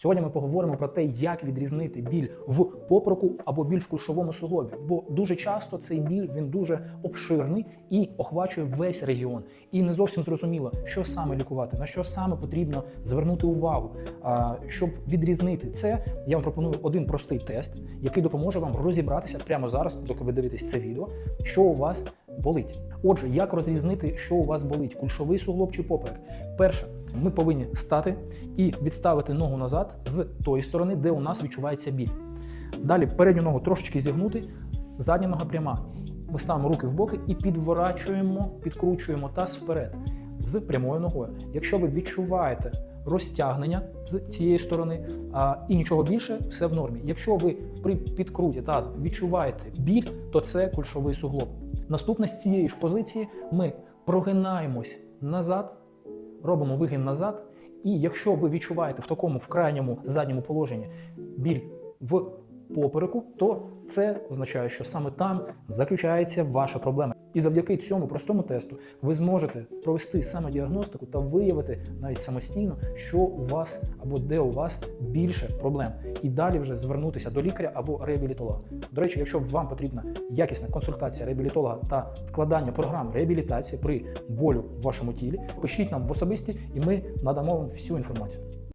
Сьогодні ми поговоримо про те, як відрізнити біль в попереку або біль в кульшовому суглобі. Бо дуже часто цей біль він дуже обширний і охвачує весь регіон. І не зовсім зрозуміло, що саме лікувати, на що саме потрібно звернути увагу. Щоб відрізнити це, я вам пропоную один простий тест, який допоможе вам розібратися прямо зараз, доки ви дивитесь це відео, що у вас болить. Отже, як розрізнити, що у вас болить, кульшовий суглоб чи поперек? Перше, ми повинні стати і відставити ногу назад з тої сторони, де у нас відчувається біль. Далі передню ногу трошечки зігнути, задня нога пряма. Ми ставимо руки в боки і підворачуємо, підкручуємо таз вперед з прямою ногою. Якщо ви відчуваєте розтягнення з цієї сторони а, і нічого більше, все в нормі. Якщо ви при підкруті тазу відчуваєте біль, то це кульшовий суглоб. Наступне з цієї ж позиції ми прогинаємось назад, робимо вигін назад. І якщо ви відчуваєте в такому в крайньому задньому положенні біль в попереку, то це означає, що саме там заключається ваша проблема. І завдяки цьому простому тесту ви зможете провести самодіагностику та виявити навіть самостійно, що у вас або де у вас більше проблем, і далі вже звернутися до лікаря або реабілітолога. До речі, якщо вам потрібна якісна консультація реабілітолога та складання програм реабілітації при болю в вашому тілі, пишіть нам в особисті, і ми надамо вам всю інформацію.